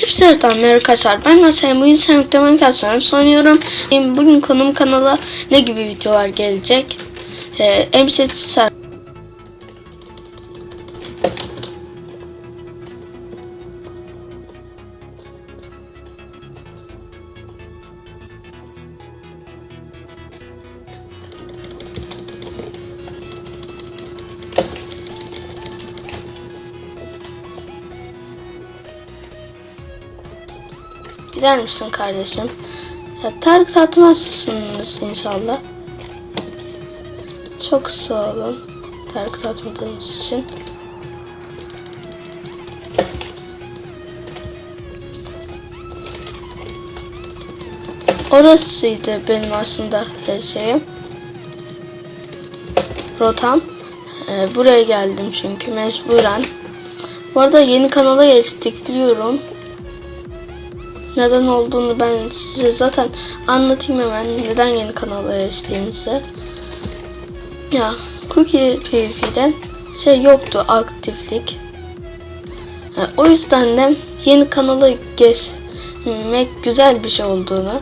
Hepsi tam merhaba arkadaşlar. Ben mesela bu Instagram'da Minecraft oynuyorum. Bugün konum kanala ne gibi videolar gelecek? Ee, MCT ser Gider misin kardeşim? Ya Tarık satmazsınız inşallah. Çok sağ olun. Tarık satmadığınız için. Orasıydı benim aslında şeyim. Rotam. E, buraya geldim çünkü mecburen. Bu arada yeni kanala geçtik biliyorum. Neden olduğunu ben size zaten anlatayım hemen neden yeni kanala geçtiğimizi. Ya Cookie PvP'de şey yoktu aktiflik. Ha, o yüzden de yeni kanala geçmek güzel bir şey olduğunu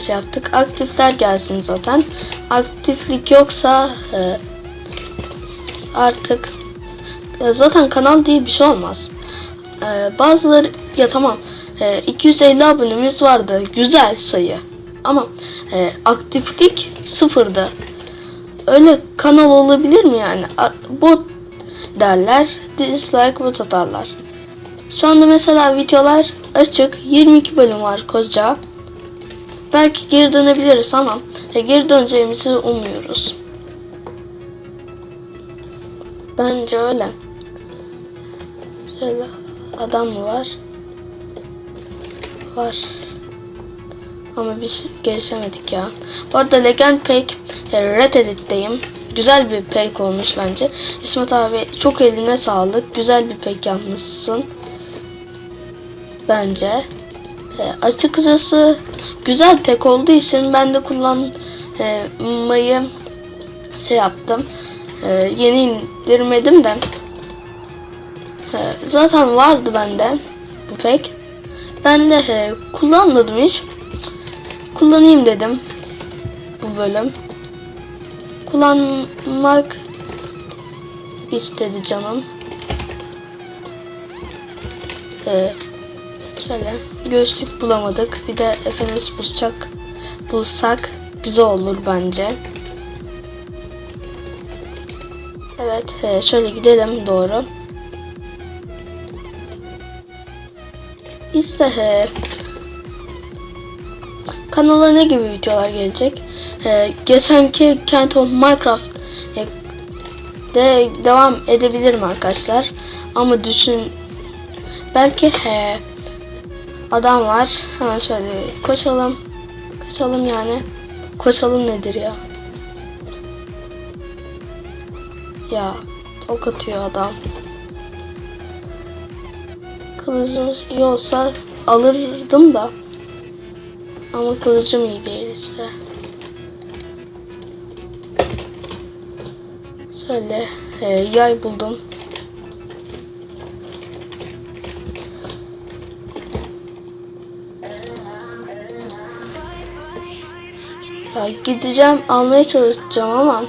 şey yaptık. Aktifler gelsin zaten. Aktiflik yoksa e, artık e, zaten kanal diye bir şey olmaz. E, bazıları ya tamam e, 250 abonemiz vardı. Güzel sayı. Ama e, aktiflik sıfırdı. Öyle kanal olabilir mi yani? A- Bot derler. Dislike bot atarlar. Şu anda mesela videolar açık. 22 bölüm var koca. Belki geri dönebiliriz ama e, geri döneceğimizi umuyoruz. Bence öyle. Şöyle adam mı var? Var. Ama biz gelişemedik ya. Bu arada Legend Pack e, Red Edit'teyim. Güzel bir pack olmuş bence. İsmet abi çok eline sağlık. Güzel bir pack yapmışsın. Bence. E, açıkçası güzel pack olduğu için ben de kullanmayı şey yaptım. E, yeni indirmedim de. E, zaten vardı bende bu pack. Ben de e, kullanmadım hiç. Kullanayım dedim. Bu bölüm. Kullanmak istedi canım. Ee, şöyle göğüslük bulamadık. Bir de FNS bulacak bulsak güzel olur bence. Evet, e, şöyle gidelim doğru. İşte e, kanala ne gibi videolar gelecek? E, geçenki Kent of Minecraft e, de devam edebilirim arkadaşlar. Ama düşün belki he, adam var. Hemen şöyle koşalım. Kaçalım yani. Koşalım nedir ya? Ya ok atıyor adam. Kılıcımız iyi olsa alırdım da. Ama kılıcım iyi değil işte. Şöyle e, yay buldum. Ya gideceğim almaya çalışacağım ama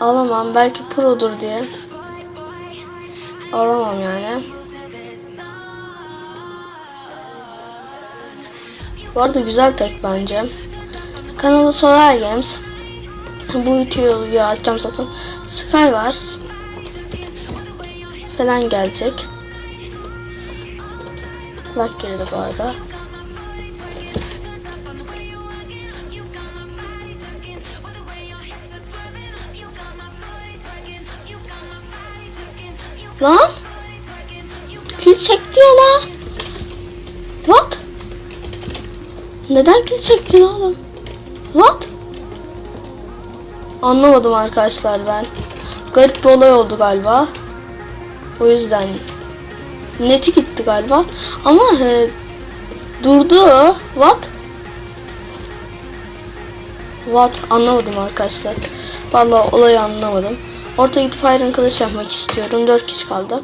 alamam belki produr diye. Alamam yani. Bu arada güzel pek bence. Kanalı Sorar Games. Bu videoyu açacağım zaten. Skywars falan gelecek. Like girdi bu arada. Lan! Kil çekti ya lan. What? Neden kill çekti oğlum? What? Anlamadım arkadaşlar ben. Garip bir olay oldu galiba. O yüzden neti gitti galiba. Ama e, durdu. What? What? Anlamadım arkadaşlar. Vallahi olayı anlamadım. Orta gidip Iron kılıç yapmak istiyorum. 4 kişi kaldı.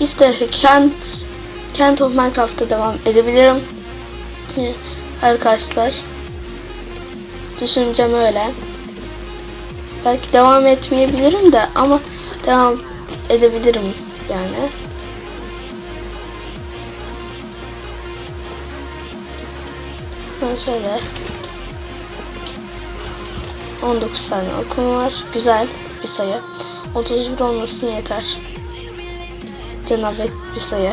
İşte Kent Kent of Minecraft'ta devam edebilirim. Arkadaşlar. Düşüncem öyle. Belki devam etmeyebilirim de ama devam edebilirim yani. Ben şöyle 19 tane okum var. Güzel bir sayı. 31 olmasın yeter. Cenabet bir sayı.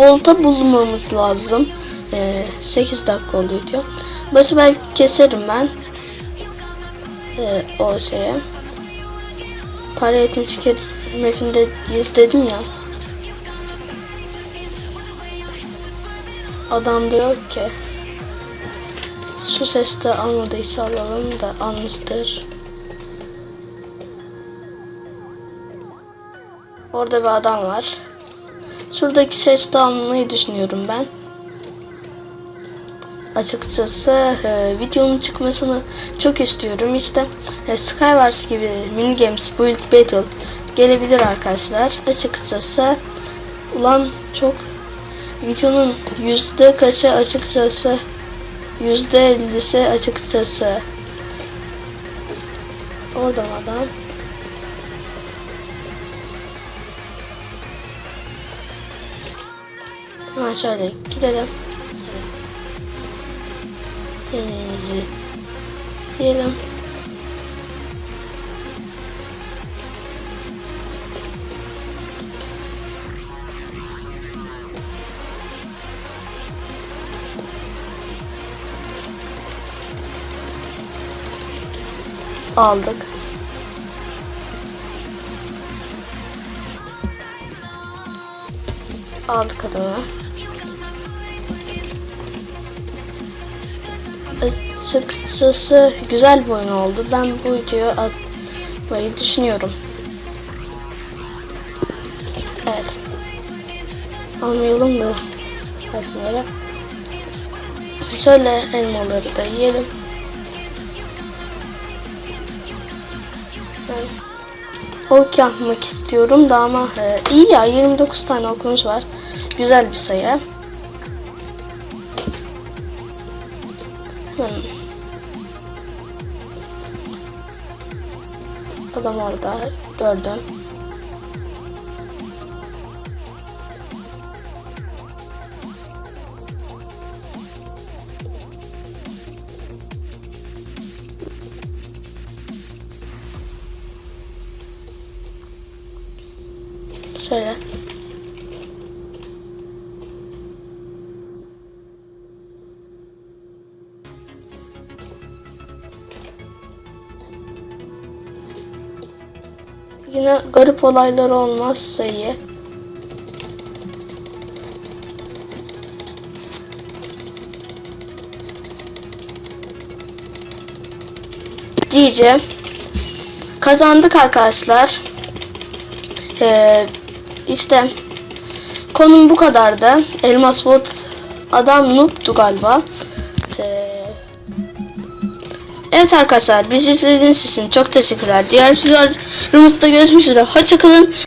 Olta bulmamız lazım. Ee, 8 dakika oldu video. Başı belki keserim ben. Ee, o şeye. Para 72 mapinde izledim ya. Adam da yok ki. Şu ses de almadıysa alalım da almıştır. Orada bir adam var. Şuradaki ses almayı düşünüyorum ben. Açıkçası e, videonun çıkmasını çok istiyorum. İşte e, Skywars gibi mini games build battle gelebilir arkadaşlar. Açıkçası ulan çok videonun yüzde kaçı açıkçası yüzde ellisi açıkçası orada adam hemen şöyle gidelim Şöyle. yemeğimizi yiyelim aldık. Aldık adamı. Açıkçası güzel bir oyun oldu. Ben bu videoyu atmayı düşünüyorum. Evet. Almayalım da açmayarak. Şöyle elmaları da yiyelim. Ben ok yapmak istiyorum da ama e, iyi ya 29 tane okumuz var. Güzel bir sayı. Adam orada gördüm. Şöyle. Yine garip olaylar olmazsa iyi. Diyeceğim. Kazandık arkadaşlar. Ee, işte konum bu kadardı. Elmas bot adam noob'tu galiba. Evet arkadaşlar biz izlediğiniz için çok teşekkürler. Diğer videolarımızda görüşmek üzere. Hoşçakalın.